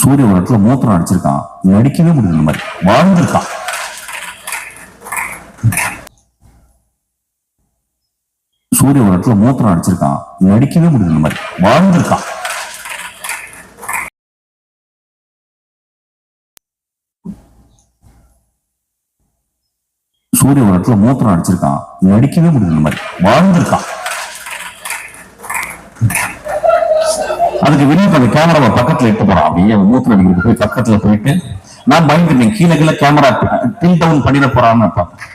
சூரிய ஒரு இடத்துல மூத்திரம் அடிச்சிருக்கான். நடிக்கவே முடியல இந்த மாதிரி. வாழ்ந்திருக்கான். சூரிய ஒரு இடத்துல மூத்திரம் அடிச்சிருக்கான். நடிக்கவே முடியல இந்த மாதிரி. வாழ்ந்திருக்கான். சூரிய ஒரு இடத்துல மூத்திரம் அடிச்சிருக்கான். நடிக்கவே முடியல இந்த மாதிரி. வாழ்ந்திருக்கான். அதுக்கு வினோத் அந்த கேமராவை பக்கத்துல இட்டு போறான். அப்படியே மூத்த நடிகருக்கு போய் பக்கத்துல போயிட்டு நான் பயந்துட்டேன். கீழே கீழே கேமரா டில் டவுன் பண்ணிட போறான்னு பார்த்தேன்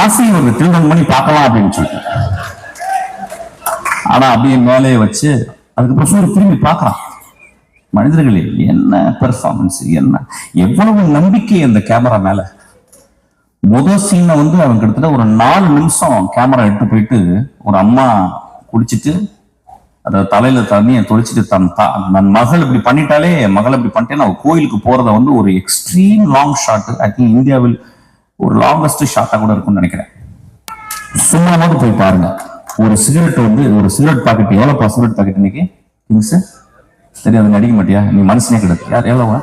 ஆசை ஒரு டில் டவுன் பண்ணி பார்க்கலாம் அப்படின்னு சொல்லிட்டு. ஆனா அப்படியே மேலே வச்சு அதுக்கப்புறம் சூரிய திரும்பி பார்க்கறான். மனிதர்களே என்ன பெர்ஃபார்மன்ஸ் என்ன? எவ்வளவு நம்பிக்கை அந்த கேமரா மேல. முதல் சீனை வந்து அவன் கிட்டத்தட்ட ஒரு நாலு நிமிஷம் கேமரா எடுத்து போயிட்டு ஒரு அம்மா குடிச்சிட்டு அந்த தலையில தண்ணியை தொளிச்சிட்டு தன் தன் மகள் இப்படி பண்ணிட்டாலே மகள் இப்படி பண்ணிட்டேன்னா அவ கோயிலுக்கு போறத வந்து ஒரு extreme long shot I think இந்தியாவில் ஒரு லாங்கஸ்ட் ஷாட்டா கூட இருக்கும்னு நினைக்கிறேன். சும்மாவது போய் பாருங்க. ஒரு சிகரெட் வந்து ஒரு சிகரெட் பாக்கெட் எவ்வளவுப்பா சிகரெட் பாக்கெட் இன்னைக்கு? சரி அதுங்க நடிக்க மாட்டியா? நீ மனுஷனே கிடையாது. யார் எவ்வளவு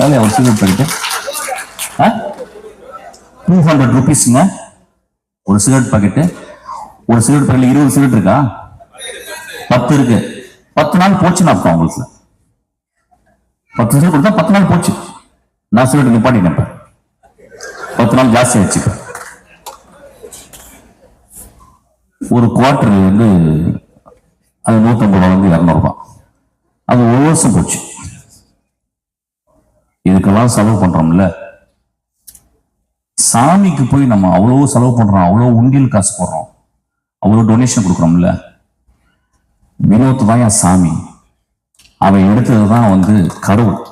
எவ்வளோ ஒரு சிகரெட் பாக்கெட் ஆ? டூ ஹண்ட்ரட் ருபீஸுங்க ஒரு சிகரெட் பாக்கெட்டு ஒரு சிகரெட் பாக்கெட்ல இருபது சிகரெட் இருக்கா? பத்து இருக்கு. பத்து நாள் போச்சுன்னு அர்த்தம் உங்களுக்கு பத்து சிகரெட் கொடுத்தா பத்து நாள் போச்சு. நான் சொல்லிட்டு நிப்பாட்டிட்டேன் பத்து நாள் ஜாஸ்தி ஆச்சு ஒரு குவார்டர் வந்து அது நூற்றம்பது ரூபா வந்து இரநூறுபா அது ஒரு வருஷம் போச்சு. இதுக்கெல்லாம் செலவு பண்றோம்ல. சாமிக்கு போய் நம்ம அவ்வளோ செலவு பண்றோம். அவ்வளோ உண்டியல் காசு போடுறோம். அவ்வளோ டொனேஷன் கொடுக்குறோம்ல. வினோத் சாமி. அவன் எடுத்தது தான் வந்து கடவுள்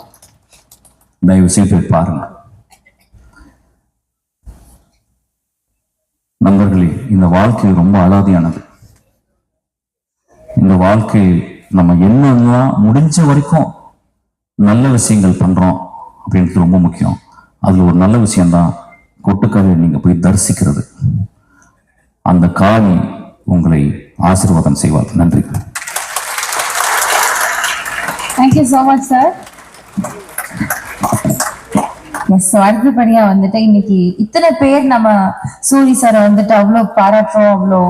தயவு செய்து பாருங்க. நண்பர்களே இந்த வாழ்க்கை ரொம்ப அலாதியானது. இந்த வாழ்க்கை நம்ம என்னெல்லாம் முடிஞ்ச வரைக்கும் நல்ல விஷயங்கள் பண்றோம் அப்படின்றது ரொம்ப முக்கியம். அதுல ஒரு நல்ல விஷயம்தான் கொட்டுக்காவை நீங்க போய் தரிசிக்கிறது. அந்த காணி உங்களை ஆசீர்வாதம் செய்வார். நன்றி. Thank you so much sir yes அடுத்தபடியாக வந்துட்டு இன்னைக்கு இத்தனை பேர் நம்ம சூரி சார் வந்துட்டு அவ்வளோ பாராட்டுறோம் அவ்வளோ